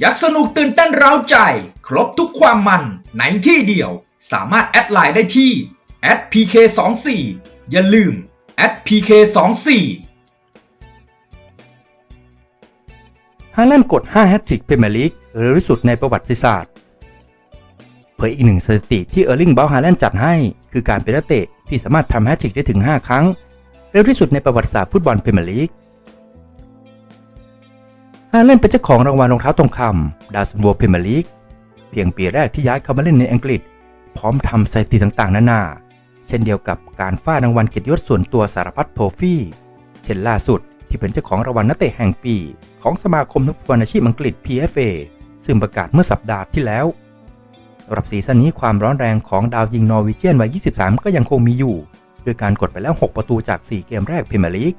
ยักสนุกตื่นเต้นเร้าใจ ครบทุกความมันในที่เดียว สามารถแอดไลน์ได้ที่ @pk24 อย่าลืม @pk24 ฮาแลนกด 5 แฮตทริกพรีเมลีกเร็วที่สุดในประวัติศาสตร์ เผยอีกหนึ่งสถิติที่เออร์ลิงเบลฮาแลนจัดให้ คือการเป็นนักเตะที่สามารถทำแฮตทริกได้ถึง 5 ครั้ง เร็วที่สุดในประวัติศาสตร์ฟุตบอลพรีเมียร์ลีก ฮาแลนเป็นเจ้าของรางวัลรองเท้าทองคำดาวซันโวพรีเมลีกเพียงปีแรกที่ย้ายเข้ามาเล่นในอังกฤษ พร้อมทำสถิติต่างๆ นานา เช่นเดียวกับการฟาดรางวัลเกียรติยศส่วนตัวสารพัดโทฟี่เช่นล่าสุดที่เป็นเจ้าของรางวัลนักเตะแห่งปี ของสมาคมนักฟุตบอลอาชีพอังกฤษ PFA ซึ่งประกาศเมื่อสัปดาห์ที่แล้วสำหรับซีซั่นนี้ความร้อนแรงของดาวยิงนอร์วีเจียนวัย 23 ก็ยังคงมีอยู่ ด้วยการกดไปแล้ว 6 ประตูจาก 4 เกมแรกพรีเมียร์ลีก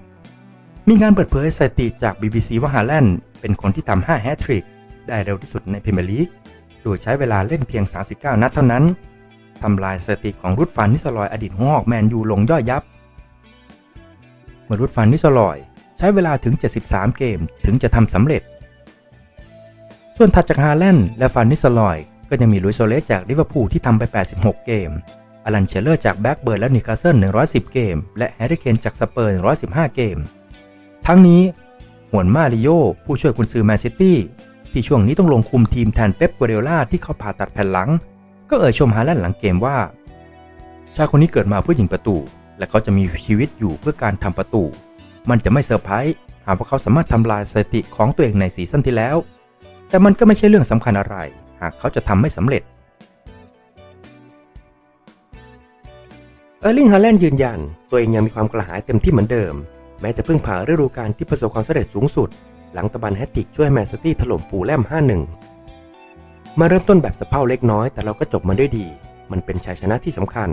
มีการเปิดเผยสถิติจาก BBC ว่าฮาแลนด์ เป็นคนที่ทำ5แฮตทริกได้เร็วที่สุดในพรีเมียร์ลีก โดยใช้เวลาเล่นเพียง 39 นัดเท่านั้น ทำลายสถิติของรุดฟันนิสลอยอดีตหัวหอกแมนยูลงย่อยยับ เมื่อรุดฟันนิสลอยใช้เวลาถึง 73 เกมถึงจะทำสำเร็จ ส่วนถัดจากฮาแลนด์และฟันนิสลอยก็ยังมีลุยโซเลสจากลิเวอร์พูลที่ทำไป 86 เกมอลันเชลเลอร์จากแบ็กเบิร์นและนิคาเซิล110 เกม และแฮร์รี่เคนจากสเปอร์115 เกม ทั้งนี้ หวนมาริโยผู้ช่วยกุนซือแมนซิตี้ที่ช่วงนี้ต้องลงคุมทีมแทนเป๊ปกัวเดล่าที่เขาผ่าตัดแผ่นหลัง ก็เอ่ยชมฮาแลนด์หลังเกมว่า ชายคนนี้เกิดมาเพื่อยิงประตู และเขาจะมีชีวิตอยู่เพื่อการทำประตู มันจะไม่เซอร์ไพรส์หากว่าเขาสามารถทำลายสถิติของตัวเองในซีซั่นที่แล้ว แต่มันก็ไม่ใช่เรื่องสำคัญอะไร หากเขาจะทำไม่สำเร็จเออร์ลิงฮาแลนด์ยืนยัน ตัวเองยังมีความกระหายเต็มที่เหมือนเดิม แม้จะเพิ่งผ่านฤดูกาลที่ประสบความสำเร็จสูงสุด หลังตะบันแฮตติกช่วยแมนซิตี้ถล่มฟูลแลม 5-1 มาเริ่มต้นแบบสะเพร่าเล็กน้อย แต่เราก็จบมันด้วยดี มันเป็นชัยชนะที่สำคัญ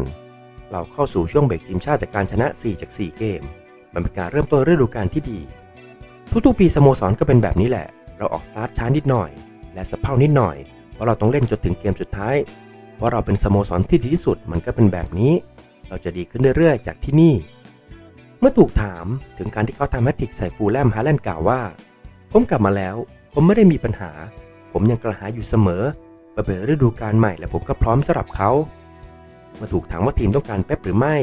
เราเข้าสู่ช่วงเบรกทีมชาติจากการชนะ 4 จาก 4 เกม มันเป็นการเริ่มต้นฤดูกาลที่ดี ทุกๆปีสโมสรก็เป็นแบบนี้แหละ เราออกสตาร์ทช้านิดหน่อย และสะเพร่านิดหน่อย เพราะเราต้องเล่นจนถึงเกมสุดท้าย เพราะเราเป็นสโมสรที่ดีที่สุด มันก็เป็นแบบนี้ เราจะดีขึ้นเรื่อยๆ จากที่นี่ เมื่อถูกถามถึงการที่เขาทำแฮตทริกใส่ฟูลแลมฮาแลนด์กล่าวว่า ผมกลับมาแล้ว ผมไม่ได้มีปัญหา ผมยังกระหายอยู่เสมอไปเปิดฤดูกาลใหม่และผมก็พร้อมสำหรับเขาเมื่อถูกถามว่าทีมต้องการเป๊ปหรือไม่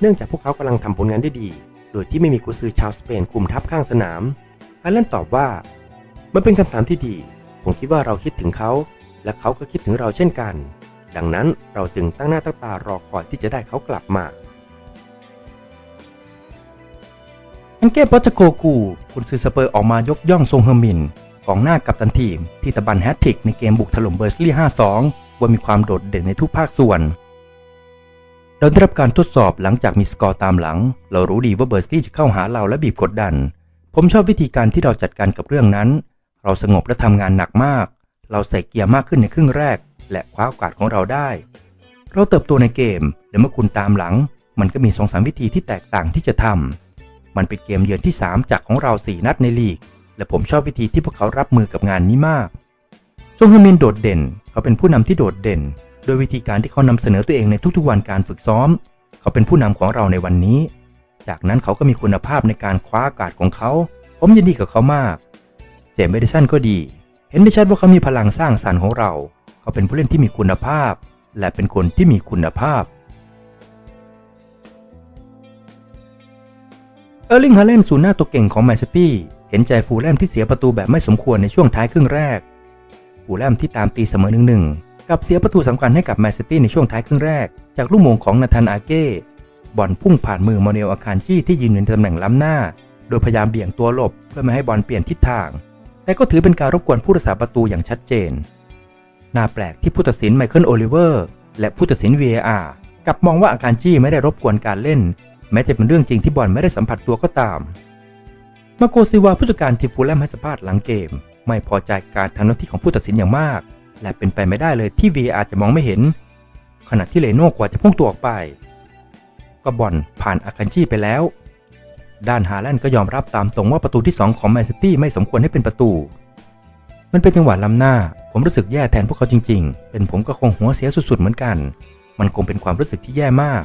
เนื่องจากพวกเขากำลังทำผลงานได้ดี โดยที่ไม่มีกุซือชาวสเปนคุมทัพข้างสนามฮาแลนด์ตอบว่า มันเป็นคำถามที่ดี ผมคิดว่าเราคิดถึงเขา และเขาก็คิดถึงเราเช่นกัน ดังนั้นเราจึงตั้งหน้าตั้งตารอคอยที่จะได้เขากลับมา อังเก้ปอจโกกูคุณซื้อสเปอร์ออกมายกย่องทรงเฮอร์มินกองหน้ากับตันทีม ที่ตะบันแฮตทริกในเกมบุกถล่มเบอร์สลีย์5-2 ว่ามีความโดดเด่นในทุกภาคส่วน เราได้รับการทดสอบหลังจากมีสกอร์ตามหลัง เรารู้ดีว่าเบอร์สลีย์จะเข้าหาเราและบีบกดดัน ผมชอบวิธีการที่เราจัดการกับเรื่องนั้น เราสงบและทำงานหนักมาก เราใส่เกียร์มากขึ้นในครึ่งแรก และคว้าโอกาสของเราได้ เราเติบโตในเกมและเมื่อคุณตามหลัง มันก็มีสองสามวิธีที่แตกต่างที่จะทำ มันเป็นเกมเยือนที่ 3 จากของเรา 4 นัดในลีก และผมชอบวิธีที่พวกเขารับมือกับงานนี้มากจงเฮมินโดดเด่น เขาเป็นผู้นำที่โดดเด่น โดยวิธีการที่เขานำเสนอตัวเองในทุกๆวันการฝึกซ้อม เขาเป็นผู้นำของเราในวันนี้ จากนั้นเขาก็มีคุณภาพในการคว้าอากาศของเขา ผมยินดีกับเขามาก เจมส์เบดิสันก็ดี เห็นได้ชัดว่าเขามีพลังสร้างสรรค์ของเรา เขาเป็นผู้เล่นที่มีคุณภาพ และเป็นคนที่มีคุณภาพ ออร์ลิงฮาเลนศูนย์หน้าตัวเก่งของแมนซิตี้เห็นใจฟูลแลมที่เสียประตูแบบไม่สมควรในช่วงท้ายครึ่งแรก ฟูลแลมที่ตามตีเสมอหนึ่งหนึ่งกับเสียประตูสำคัญให้กับแมนซิตี้ในช่วงท้ายครึ่งแรก จากลูกโมงของนาธานอาเก้บอลพุ่งผ่านมือมอเนลอาคารจี้ที่ยืนอยู่ในตำแหน่งล้ำหน้า โดยพยายามเบี่ยงตัวหลบเพื่อไม่ให้บอลเปลี่ยนทิศทาง แต่ก็ถือเป็นการรบกวนผู้รักษาประตูอย่างชัดเจน น่าแปลกที่ผู้ตัดสินไมเคิลโอลิเวอร์และผู้ตัดสิน VAR กลับมองว่าอาการจี้ไม่ได้รบกวนการเล่น แม้จะเป็นเรื่องจริงที่บอลไม่ได้สัมผัสตัวก็ตาม มาโกซิวาผู้จัดการทีมฟูลแลมให้สัมภาษณ์หลังเกม ไม่พอใจการทำหน้าที่ของผู้ตัดสินอย่างมาก และเป็นไปไม่ได้เลยที่ VAR จะมองไม่เห็น ขณะที่เลโน่กว่าจะพุ่งตัวออกไป ก็บอลผ่านอาคันจี้ไปแล้ว ด้านฮาแลนด์ก็ยอมรับตามตรงว่าประตูที่ 2 ของแมนซิตี้ไม่สมควรให้เป็นประตู มันเป็นจังหวะล้ำหน้า ผมรู้สึกแย่แทนพวกเขาจริง ๆ เป็นผมก็คงหัวเสียสุดๆเหมือนกัน มันคงเป็นความรู้สึกที่แย่มาก